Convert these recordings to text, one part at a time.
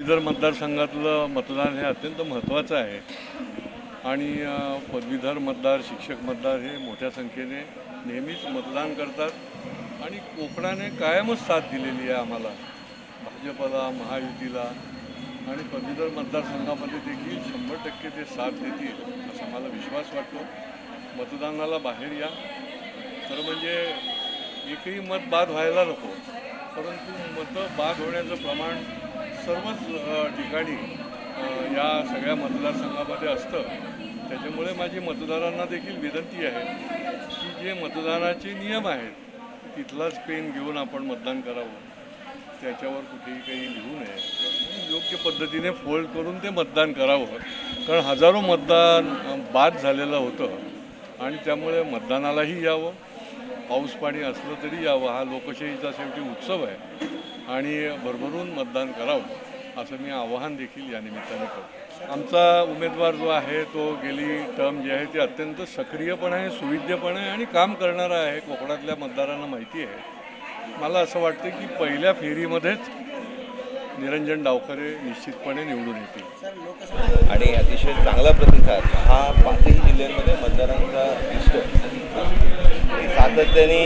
पदवीधर मतदारसंघातलं मतदान हे अत्यंत महत्त्वाचं आहे. आणि पदवीधर मतदार शिक्षक मतदार हे मोठ्या संख्येने नेहमीच मतदान करतात. आणि कोकणाने कायमच साथ दिलेली आहे आम्हाला. भाजपला महायुतीला आणि पदवीधर मतदारसंघामध्ये देखील शंभर टक्के ते साथ देतील असा मला विश्वास वाटतो. मतदानाला बाहेर या. खरं म्हणजे एकही मत बाद व्हायला नको. परंतु मतं बाद होण्याचं प्रमाण सर्वच ठिकाणी या सगळ्या मतदारसंघामध्ये असतं. त्याच्यामुळे माझी मतदारांना देखील विनंती आहे की जे मतदानाचे नियम आहेत तिथलाच पेन घेऊन आपण मतदान करावं. त्याच्यावर कुठेही काही लिहू नये. योग्य पद्धतीने फोल्ड करून ते मतदान करावं. कारण हजारो मतदान बाद झालेलं होतं आणि त्यामुळे मतदानालाही यावं. पाऊस पाणी असलं तरी यावं. हा लोकशाहीचा शेवटी उत्सव आहे. आणि भरभरून मतदान करावं असं मी आवाहन देखील या निमित्ताने करतो. आमचा उमेदवार जो आहे तो गेली टर्म जी आहे ती अत्यंत सक्रियपण आहे सुविध्यपण आहे आणि काम करणारा आहे. कोकणातल्या मतदारांना माहिती आहे. मला असं वाटतं की पहिल्या फेरीमध्येच निरंजन डावखरे निश्चितपणे निवडून येतील. आणि अतिशय चांगला प्रतिसाद. हा पाचही जिल्ह्यांमध्ये मतदारांचा दिसतो सातत्याने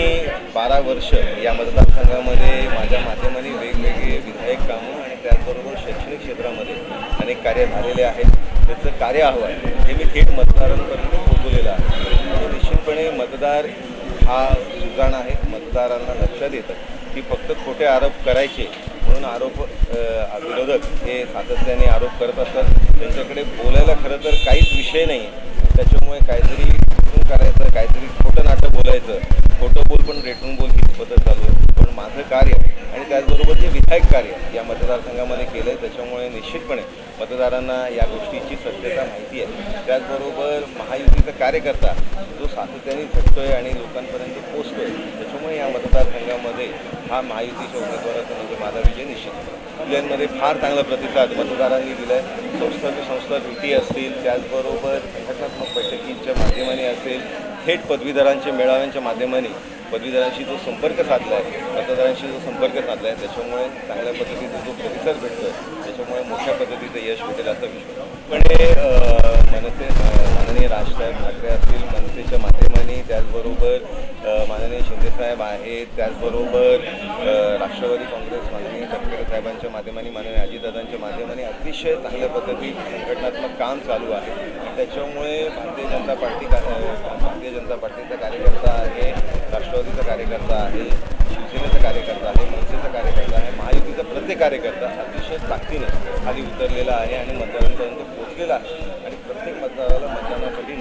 बारा वर्ष या मतदारसंघामध्ये माझ्या माध्यमाने वेगवेगळे विधायक कामं आणि त्याचबरोबर शैक्षणिक क्षेत्रामध्ये अनेक कार्य झालेले आहेत त्याचं कार्य अहवाल हे मी थेट मतदारांपर्यंत पोहोचवलेलं आहे. आणि निश्चितपणे मतदार हा सुजाण आहे मतदारांना लक्षात येतं की फक्त खोटे आरोप करायचे म्हणून आरोप विरोधक हे सातत्याने आरोप करत असतात. त्यांच्याकडे बोलायला खरं तर काहीच विषय नाही आहे. त्याच्यामुळे काहीतरी करायचं काहीतरी खोटं नाटक बोलायचं. खोटं बोल पण रेटून बोल ही पद्धत चालू आहे. पण माझं कार्य आणि त्याचबरोबर जे विधायक कार्य या मतदारसंघामध्ये केलं मतदारांना या गोष्टीची सत्यता माहिती आहे. त्याचबरोबर महायुतीचा कार्यकर्ता जो सातत्याने झटतोय आणि लोकांपर्यंत पोचतोय त्याच्यामुळे या मतदारसंघामध्ये हा महायुतीच्या उमेदवाराचा म्हणजे माझा विजय निश्चित मुलांमध्ये फार चांगला प्रतिसाद मतदारांनी दिला आहे संस्था संस्था भेटी असतील त्याचबरोबर संघटनात्मक बैठकींच्या माध्यमाने असेल थेट पदवीधरांच्या मेळाव्यांच्या माध्यमाने पदवीधरांशी जो संपर्क साधला आहे मतदारांशी जो संपर्क साधला आहे त्याच्यामुळे चांगल्या पद्धतीचा जो प्रतिसाद भेटतो आहे त्याच्यामुळे मोठ्या पद्धतीचं यश भेटेल असा विश्वास पण हे मनसे माननीय राजसाहेब ठाकरे असतील मनसेच्या माध्यमाने त्याचबरोबर माननीय शिंदेसाहेब आहेत त्याचबरोबर राष्ट्रवादी काँग्रेस माननीय ठाकरे साहेबांच्या माध्यमाने माननीय अजितदादांच्या माध्यमाने अतिशय चांगल्या पद्धती घटनात्मक काम चालू आहे. त्याच्यामुळे भारतीय जनता पार्टी भारतीय जनता पार्टीचा कार्यकर्ता आहे राष्ट्र कार्यकर्ता आहे शिवसेनेचा कार्यकर्ता आहे मनसेचा कार्यकर्ता आहे महायुतीचा प्रत्येक कार्यकर्ता अतिशय ताकदीनं खाली उतरलेला आहे आणि मतदारांपर्यंत पोहोचलेला आहे. आणि प्रत्येक मतदाराला मतदानासाठी